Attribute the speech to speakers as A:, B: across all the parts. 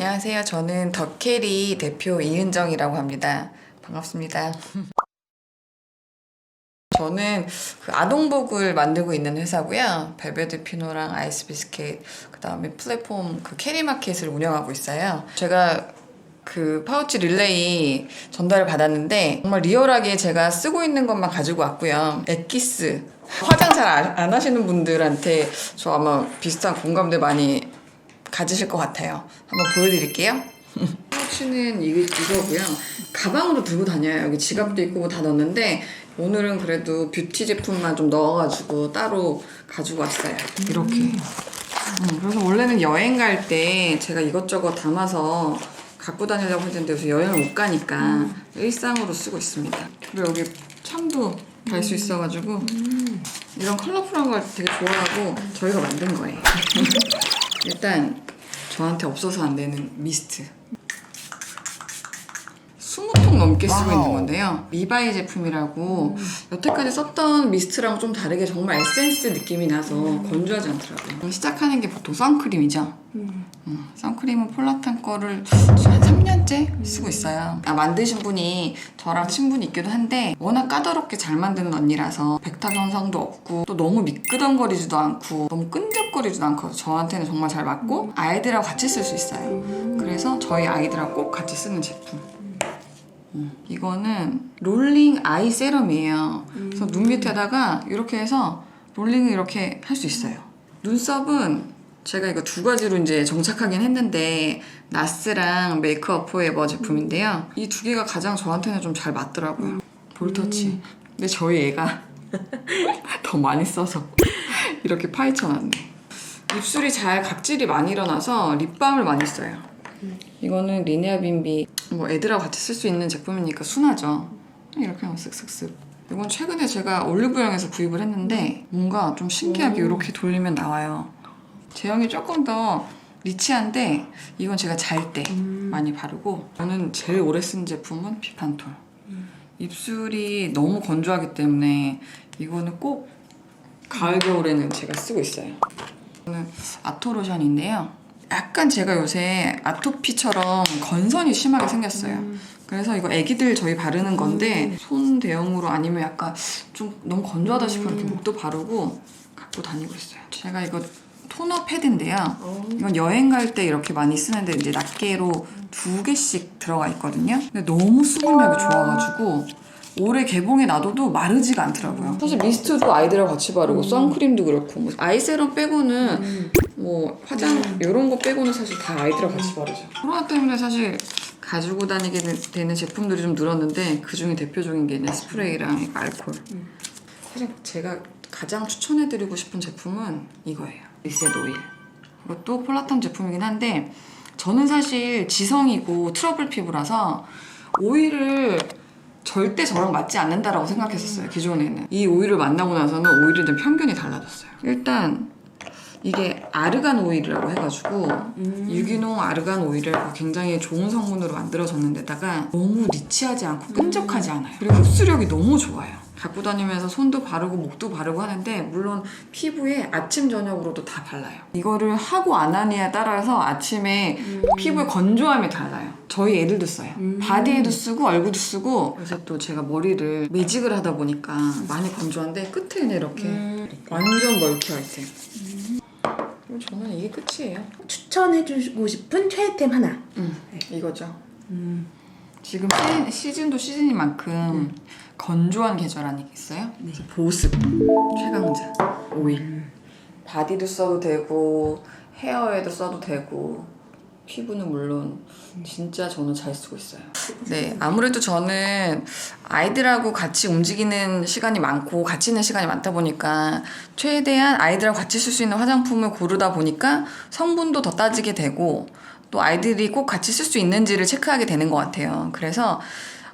A: 안녕하세요. 저는 더캐리 대표 이은정이라고 합니다. 반갑습니다. 저는 그 아동복을 만들고 있는 회사고요. 벨베드 피노랑 아이스 비스켓, 그 다음에 플랫폼 그 캐리마켓을 운영하고 있어요. 제가 그 파우치 릴레이 전달을 받았는데 정말 리얼하게 제가 쓰고 있는 것만 가지고 왔고요. 엑기스 화장 잘 안 하시는 분들한테 저 아마 비슷한 공감대 많이 가지실 것 같아요. 한번 보여드릴게요. 파우치는 이, 이거고요. 가방으로 들고 다녀요. 여기 지갑도 있고 뭐다 넣는데 오늘은 그래도 뷰티 제품만 좀 넣어가지고 따로 가지고 왔어요. 이렇게. 음, 그래서 원래는 여행 갈 때 제가 이것저것 담아서 갖고 다니려고 했는데 요새 여행을 못 가니까 일상으로 쓰고 있습니다. 그리고 여기 참도 달 수 있어가지고 이런 컬러풀한 걸 되게 좋아하고 저희가 만든 거예요. 일단 저한테 없어서 안 되는 미스트. 20통 넘게 쓰고 있는 건데요. 리바이 제품이라고 여태까지 썼던 미스트랑 좀 다르게 정말 에센스 느낌이 나서 건조하지 않더라고요. 시작하는 게 보통 선크림이죠. 음, 선크림은 폴라탄 거를 한 3년째 쓰고 있어요. 아, 만드신 분이 저랑 친분이 있기도 한데 워낙 까다롭게 잘 만드는 언니라서 백탁 현상도 없고 또 너무 미끄덩거리지도 않고 너무 끈적거리지도 않고 저한테는 정말 잘 맞고 아이들하고 같이 쓸 수 있어요. 그래서 저희 아이들하고 꼭 같이 쓰는 제품. 음, 이거는 롤링 아이 세럼이에요. 그래서 눈 밑에다가 이렇게 해서 롤링을 이렇게 할 수 있어요. 눈썹은 제가 이거 두 가지로 이제 정착하긴 했는데 나스랑 메이크업 포에버 제품인데요. 이 두 개가 가장 저한테는 좀 잘 맞더라고요. 볼터치. 근데 저희 애가 더 많이 써서 이렇게 파헤쳐놨네. 입술이 잘 각질이 많이 일어나서 립밤을 많이 써요. 이거는 리네아 빈비 뭐 애들하고 같이 쓸 수 있는 제품이니까 순하죠. 이렇게 하면 쓱쓱쓱. 이건 최근에 제가 올리브영에서 구입을 했는데 뭔가 좀 신기하게 이렇게 돌리면 나와요. 제형이 조금 더 리치한데 이건 제가 잘 때 많이 바르고 저는 제일 오래 쓴 제품은 피판톨. 입술이 너무 건조하기 때문에 이거는 꼭 가을 겨울에는 제가 쓰고 있어요. 이거는 아토로션인데요. 약간 제가 요새 아토피처럼 건선이 심하게 생겼어요. 그래서 이거 애기들 저희 바르는 건데 손 대용으로 아니면 약간 좀 너무 건조하다 싶으면 이렇게 목도 바르고 갖고 다니고 있어요. 제가 이거 토너 패드인데요. 이건 여행 갈 때 이렇게 많이 쓰는데 이제 낱개로 두 개씩 들어가 있거든요. 근데 너무 수분력이 좋아가지고 올해 개봉에 놔둬도 마르지가 않더라고요. 사실 미스트도 아이들하고 같이 바르고 선크림도 그렇고 뭐 아이세럼 빼고는 뭐 화장 이런 거 빼고는 사실 다 아이들하고 같이 바르죠. 코로나 때문에 사실 가지고 다니게 되- 되는 제품들이 좀 늘었는데 그 중에 대표적인 게 네스프레이랑 이 알콜. 사실 제가 가장 추천해드리고 싶은 제품은 이거예요. 리셋 오일. 이것도 폴라탄 제품이긴 한데 저는 사실 지성이고 트러블 피부라서 오일을 절대 저랑 맞지 않는다라고 생각했었어요 기존에는. 이 오일을 만나고 나서는 오일에 대한 편견이 달라졌어요. 일단 이게 아르간 오일이라고 해가지고 유기농 아르간 오일을 굉장히 좋은 성분으로 만들어졌는데다가 너무 리치하지 않고 끈적하지 않아요. 그리고 흡수력이 너무 좋아요. 갖고 다니면서 손도 바르고 목도 바르고 하는데 물론 피부에 아침 저녁으로도 다 발라요. 이거를 하고 안 하냐에 따라서 아침에 피부의 건조함이 달라요. 저희 애들도 써요. 바디에도 쓰고 얼굴도 쓰고 요새 또 제가 머리를 매직을 하다 보니까 많이 건조한데 끝에는 이렇게 완전 멀티 아이템 그리고 저는 이게 끝이에요
B: 추천해주고 싶은 최애템 하나.
A: 음, 이거죠. 지금 시즌, 시즌 도 시즌인 만큼 건조한 계절 아니겠어요? 보습 최강자 오일. 바디도 써도 되고 헤어에도 써도 되고 피부는 물론 진짜 저는 잘 쓰고 있어요. 네, 아무래도 저는 아이들하고 같이 움직이는 시간이 많고 같이 있는 시간이 많다 보니까 최대한 아이들하고 같이 쓸 수 있는 화장품을 고르다 보니까 성분도 더 따지게 되고 또 아이들이 꼭 같이 쓸 수 있는지를 체크하게 되는 것 같아요. 그래서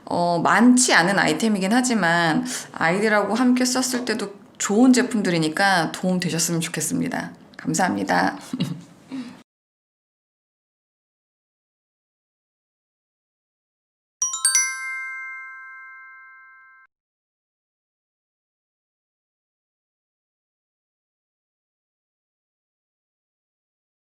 A: 어, 많지 않은 아이템이긴 하지만 아이들하고 함께 썼을 때도 좋은 제품들이니까 도움 되셨으면 좋겠습니다. 감사합니다.